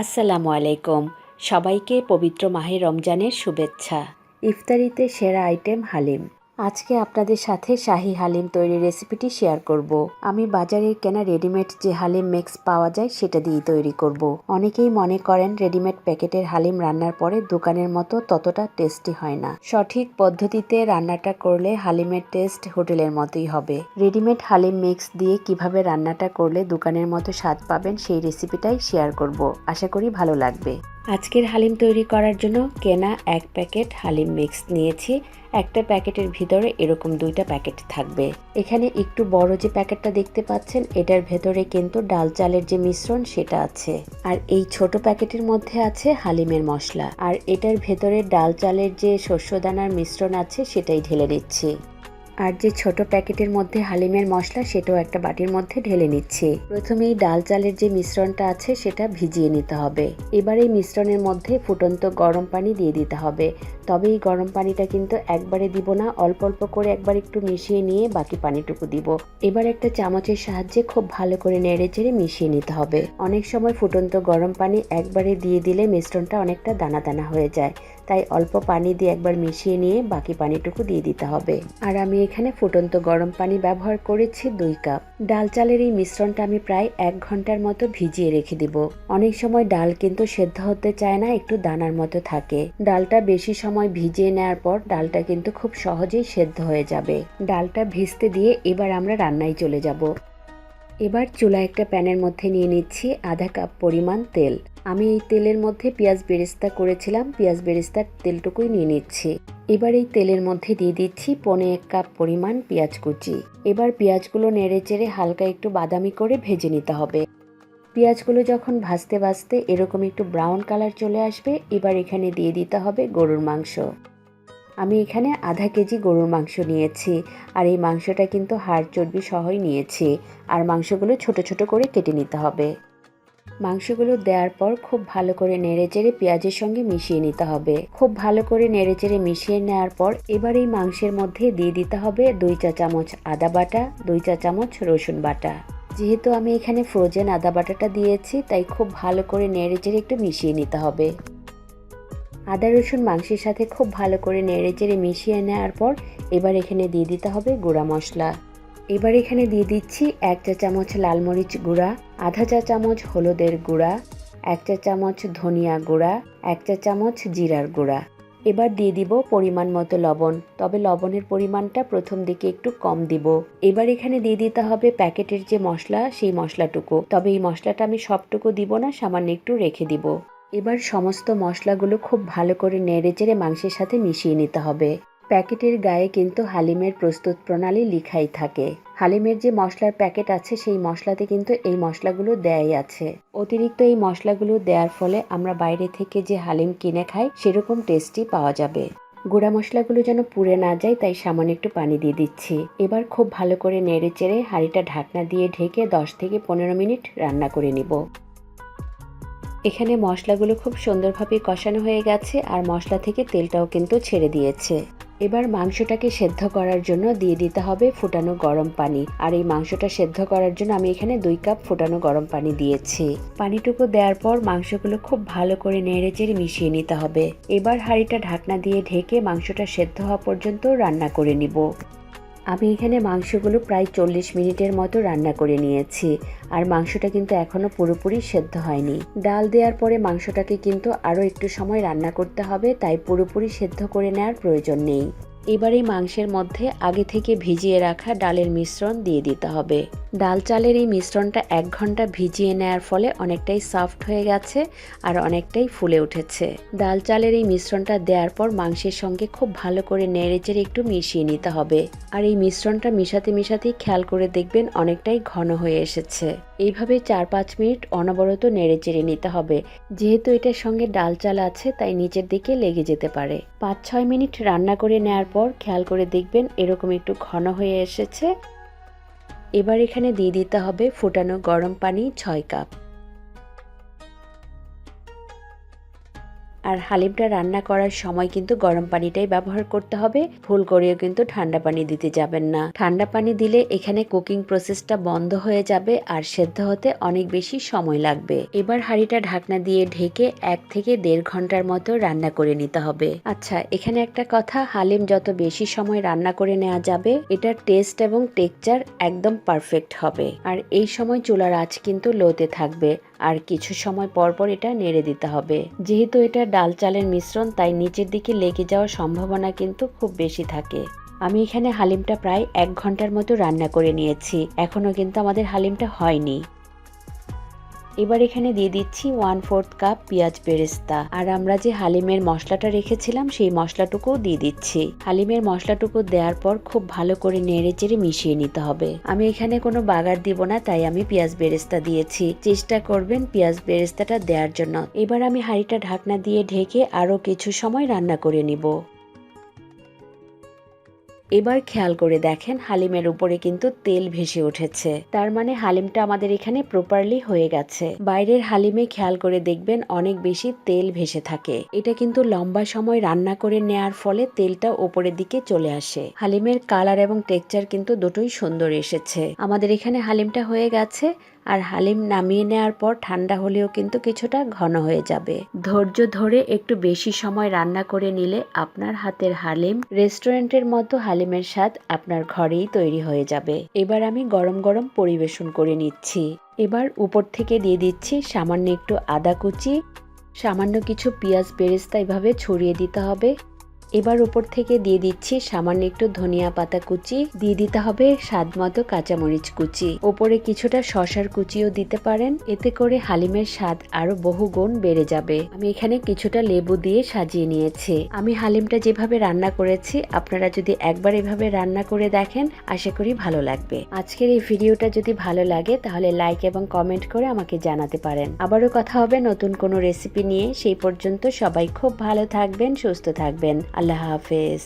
আসসালামু আলাইকুম। সবাইকে পবিত্র মাহে রমজানের শুভেচ্ছা। ইফতারিতে সেরা আইটেম হালিম। আজকে আপনাদের সাথে শাহি হালিম তৈরির রেসিপিটি শেয়ার করব। আমি বাজারের কেনা রেডিমেড যে হালিম মিক্স পাওয়া যায় সেটা দিয়ে তৈরি করব। অনেকেই মনে করেন রেডিমেড প্যাকেটের হালিম রান্নার পরে দোকানের মতো ততটা টেস্টি হয় না। সঠিক পদ্ধতিতে রান্নাটা করলে হালিমের টেস্ট হোটেলের মতোই হবে। রেডিমেড হালিম মিক্স দিয়ে কীভাবে রান্নাটা করলে দোকানের মতো স্বাদ পাবেন সেই রেসিপিটাই শেয়ার করব। আশা করি ভালো লাগবে। আজকের হালিম তৈরি করার জন্য কেনা এক প্যাকেট হালিম মিক্স নিয়েছি। একটা প্যাকেটের ভিতরে এরকম দুইটা প্যাকেট থাকবে। এখানে একটু বড় যে প্যাকেটটা দেখতে পাচ্ছেন, এটার ভেতরে কিন্তু ডাল চালের যে মিশ্রণ সেটা আছে। আর এই ছোট প্যাকেটের মধ্যে আছে হালিমের মশলা। আর এটার ভেতরে ডাল চালের যে শস্যদানার মিশ্রণ আছে, সেটাই ঢেলে দিচ্ছি। আর যে ছোট প্যাকেটের মধ্যে হালিমের মশলা, সেটাও একটা বাটির মধ্যে ঢেলে নিচ্ছি। প্রথমেই ডাল চালের যে মিশ্রণটা আছে, সেটা ভিজিয়ে নিতে হবে। এবার এই মিশ্রণের মধ্যে ফুটন্ত গরম পানি দিয়ে দিতে হবে। তবে এই গরম পানিটা কিন্তু একবারে দিব না, অল্প অল্প করে একবার একটু মিশিয়ে নিয়ে বাকি পানিটুকু দিব। এবার একটা চামচের সাহায্যে খুব ভালো করে নেড়ে চেড়ে মিশিয়ে নিতে হবে। অনেক সময় ফুটন্ত গরম পানি একবারে দিয়ে দিলে মিশ্রণটা অনেকটা দানা দানা হয়ে যায়, তাই অল্প পানি দিয়ে একবার মিশিয়ে নিয়ে বাকি পানিটুকু দিয়ে দিতে হবে। আর আমি এখানে ফুটন্ত গরম পানি ব্যবহার করেছি দুই কাপ। ডাল চালের এই মিশ্রণটা আমি প্রায় এক ঘণ্টার মতো ভিজিয়ে রেখে দিব। অনেক সময় ডাল কিন্তু সেদ্ধ হতে চায় না, একটু দানার মতো থাকে। ডালটা বেশি সময় ভিজিয়ে নেওয়ার পর ডালটা কিন্তু খুব সহজেই সেদ্ধ হয়ে যাবে। ডালটা ভিজতে দিয়ে এবার আমরা রান্নায় চলে যাব। এবার চুলা একটা প্যানের মধ্যে নিয়ে নিচ্ছি আধা কাপ পরিমাণ তেল। আমি এই তেলের মধ্যে পেঁয়াজ বেরেস্তা করেছিলাম, পেঁয়াজ বেরেস্তার তেলটুকুই নিয়ে নিচ্ছি। এবার এই তেলের মধ্যে দিয়ে দিচ্ছি পনে এক কাপ পরিমাণ পেঁয়াজ কুচি। এবার পেঁয়াজগুলো নেড়ে চেড়ে হালকা একটু বাদামি করে ভেজে নিতে হবে। পেঁয়াজগুলো যখন ভাজতে ভাজতে এরকম একটু ব্রাউন কালার চলে আসবে, এবার এখানে দিয়ে দিতে হবে গরুর মাংস। আমি এখানে আধা কেজি গরুর মাংস নিয়েছি, আর এই মাংসটা কিন্তু হাড় চর্বি সহই নিয়েছি, আর মাংসগুলো ছোট ছোট করে কেটে নিতে হবে। মাংসগুলো দেওয়ার পর খুব ভালো করে নেড়ে চেড়ে পেঁয়াজের সঙ্গে মিশিয়ে নিতে হবে। খুব ভালো করে নেড়ে চেড়ে মিশিয়ে নেওয়ার পর এবার এই মাংসের মধ্যে দিয়ে দিতে হবে দুই চা চামচ আদা বাটা, দুই চা চামচ রসুন বাটা। যেহেতু আমি এখানে ফ্রোজেন আদা বাটাটা দিয়েছি, তাই খুব ভালো করে নেড়ে চেড়ে একটু মিশিয়ে নিতে হবে। আদা রসুন মাংসের সাথে খুব ভালো করে নেড়ে চেড়ে মিশিয়ে নেওয়ার পর এবার এখানে দিয়ে দিতে হবে গুঁড়া মশলা। এবার এখানে দিয়ে দিচ্ছি এক চা চামচ লাল মরিচ গুঁড়া, আধা চা চামচ হলুদের গুঁড়া, এক চা চামচ ধনিয়া গুঁড়া, এক চা চামচ জিরার গুঁড়া। এবার দিয়ে দিব পরিমাণ মতো লবণ, তবে লবণের পরিমাণটা প্রথম দিকে একটু কম দিব। এবার এখানে দিয়ে দিতে হবে প্যাকেটের যে মশলা, সেই মশলাটুকু। তবে এই মশলাটা আমি সবটুকু দিব না, সামান্য একটু রেখে দিব। এবার সমস্ত মশলাগুলো খুব ভালো করে নেড়ে চেড়ে মাংসের সাথে মিশিয়ে নিতে হবে। প্যাকেটের গায়ে কিন্তু হালিমের প্রস্তুত প্রণালী লিখাই থাকে। হালিমের যে মশলার প্যাকেট আছে, সেই মশলাতে কিন্তু এই মশলাগুলো দেয়াই আছে। অতিরিক্ত এই মশলাগুলো দেওয়ার ফলে আমরা বাইরে থেকে যে হালিম কিনে খাই, সেরকম টেস্টি পাওয়া যাবে। গুঁড়া মশলাগুলো যেন পুড়ে না যায়, তাই সামান্য একটু পানি দিয়ে দিচ্ছি। এবার খুব ভালো করে নেড়ে চেড়ে হাঁড়িটা ঢাকনা দিয়ে ঢেকে দশ থেকে পনেরো মিনিট রান্না করে নিব। এখানে মশলাগুলো খুব সুন্দরভাবে কষানো হয়ে গেছে, আর মশলা থেকে তেলটাও কিন্তু ছেড়ে দিয়েছে। এবার মাংসটাকে সেদ্ধ করার জন্য দিয়ে দিতে হবে ফুটানো গরম পানি। আর এই মাংসটা সেদ্ধ করার জন্য আমি এখানে দুই কাপ ফুটানো গরম পানি দিয়েছি। পানিটুকু দেওয়ার পর মাংসগুলো খুব ভালো করে নেড়ে চেড়ে মিশিয়ে নিতে হবে। এবার হাঁড়িটা ঢাকনা দিয়ে ঢেকে মাংসটা সেদ্ধ হওয়া পর্যন্ত রান্না করে নিব। আমি এখানে মাংসগুলো প্রায় চল্লিশ মিনিটের মতো রান্না করে নিয়েছি, আর মাংসটা কিন্তু এখনও পুরোপুরি সেদ্ধ হয়নি। ডাল দেওয়ার পরে মাংসটাকে কিন্তু আরও একটু সময় রান্না করতে হবে, তাই পুরোপুরি সেদ্ধ করে নেওয়ার প্রয়োজন নেই। এবার মাংসের মধ্যে আগে থেকে ভিজিয়ে রাখা ডালের মিশ্রণ দিয়ে দিতে হবে। ডাল চালের এই মিশ্রণটা এক ঘণ্টা ভিজিয়ে নেওয়ার ফলে অনেকটাই সফট হয়ে গেছে আর অনেকটাই ফুলে উঠেছে। ডাল চালের এই মিশ্রণটা দেওয়ার পর মাংসের সঙ্গে খুব ভালো করে নেড়ে চেড়ে একটু মিশিয়ে নিতে হবে। আর এই মিশ্রণটা মিশাতে মিশাতেই খেয়াল করে দেখবেন অনেকটাই ঘন হয়ে এসেছে। এইভাবে চার পাঁচ মিনিট অনবরত নেড়ে চেড়ে নিতে হবে। যেহেতু এটার সঙ্গে ডাল চাল আছে, তাই নিচের দিকে লেগে যেতে পারে। পাঁচ ছয় মিনিট রান্না করে নেওয়ার পর খেয়াল করে দেখবেন এরকম একটু ঘন হয়ে এসেছে। এবার এখানে দিয়ে দিতে হবে ফুটানো গরম পানি ছয় কাপ। আর হালিমটা রান্না করার সময় কিন্তু গরম পানিটাই ব্যবহার করতে হবে। ভুল করেও কিন্তু ঠান্ডা পানি দিতে যাবেন না। ঠান্ডা পানি দিলে এখানে কুকিং প্রসেসটা বন্ধ হয়ে যাবে আর সেদ্ধ হতে অনেক বেশি সময় লাগবে। এবার হাঁড়িটা ঢাকনা দিয়ে ঢেকে এক থেকে দেড় ঘণ্টার মতো রান্না করে নিতে হবে। আচ্ছা এখানে একটা কথা, হালিম যত বেশি সময় রান্না করে নেওয়া যাবে, এটার টেস্ট এবং টেক্সচার একদম পারফেক্ট হবে। আর এই সময় চুলার আঁচ কিন্তু লোতে থাকবে, আর কিছু সময় পর পর এটা নেড়ে দিতে হবে। যেহেতু এটা ডাল চালের মিশ্রণ তাই নিচের দিকে লেগে যাওয়ার সম্ভাবনা কিন্তু খুব বেশি থাকে। আমি এখানে হালিমটা প্রায় এক ঘণ্টার মতো রান্না করে নিয়েছি। এখনও কিন্তু আমাদের হালিমটা হয়নি। এবার এখানে দিয়ে দিচ্ছি ওয়ান ফোর্থ কাপ পেঁয়াজ বেরেস্তা। আর আমরা যে হালিমের মশলাটা রেখেছিলাম, সেই মশলাটুকুও দিয়ে দিচ্ছি। হালিমের মশলাটুকু দেওয়ার পর খুব ভালো করে নেড়ে চেড়ে মিশিয়ে নিতে হবে। আমি এখানে কোনো বাগার দিব না, তাই আমি পেঁয়াজ বেরেস্তা দিয়েছি। চেষ্টা করবেন পেঁয়াজ বেরেস্তাটা দেওয়ার জন্য। এবার আমি হাঁড়িটা ঢাকনা দিয়ে ঢেকে আরও কিছু সময় রান্না করে নিব। এবার খেয়াল করে দেখেন হালিমের উপরে কিন্তু তেল ভেসে উঠেছে। তার মানে হালিমটা আমাদের এখানে প্রপারলি হয়ে গেছে। বাইরের হালিমে খেয়াল করে দেখবেন অনেক বেশি তেল ভেসে থাকে। এটা কিন্তু লম্বা সময় রান্না করে নেয়ার ফলে তেলটা ওপরের দিকে চলে আসে। হালিমের কালার এবং টেক্সচার কিন্তু দুটোই সুন্দর এসেছে। আমাদের এখানে হালিমটা হয়ে গেছে। আর হালিম নামিয়ে নেওয়ার পর ঠান্ডা হলেও কিন্তু কিছুটা ঘন হয়ে যাবে। ধৈর্য ধরে একটু বেশি সময় রান্না করে নিলে আপনার হাতের হালিম রেস্টুরেন্টের মতো হালিমের স্বাদ আপনার ঘরেই তৈরি হয়ে যাবে। এবার আমি গরম গরম পরিবেশন করে নিচ্ছি। এবার উপর থেকে দিয়ে দিচ্ছি সামান্য একটু আদা কুচি, সামান্য কিছু পেঁয়াজ বেরেস্তা এভাবে ছড়িয়ে দিতে হবে। এবার উপর থেকে দিয়ে দিচ্ছি সামান্য একটু ধনিয়া পাতা কুচি। দিয়ে দিতে হবে স্বাদ মতো কাঁচামরিচ কুচি। ওপরে কিছুটা শশার কুচিও দিতে পারেন। এতে করে হালিমের স্বাদ আরও বহু গুণ বেড়ে যাবে। আমি এখানে কিছুটা লেবু দিয়ে সাজিয়ে নিয়েছি। আমি হালিমটা যেভাবে রান্না করেছি, আপনারা যদি একবার এভাবে রান্না করে দেখেন, আশা করি ভালো লাগবে। আজকের এই ভিডিওটা যদি ভালো লাগে, তাহলে লাইক এবং কমেন্ট করে আমাকে জানাতে পারেন। আবারও কথা হবে নতুন কোনো রেসিপি নিয়ে। সেই পর্যন্ত সবাই খুব ভালো থাকবেন, সুস্থ থাকবেন। আল্লাহ হাফেজ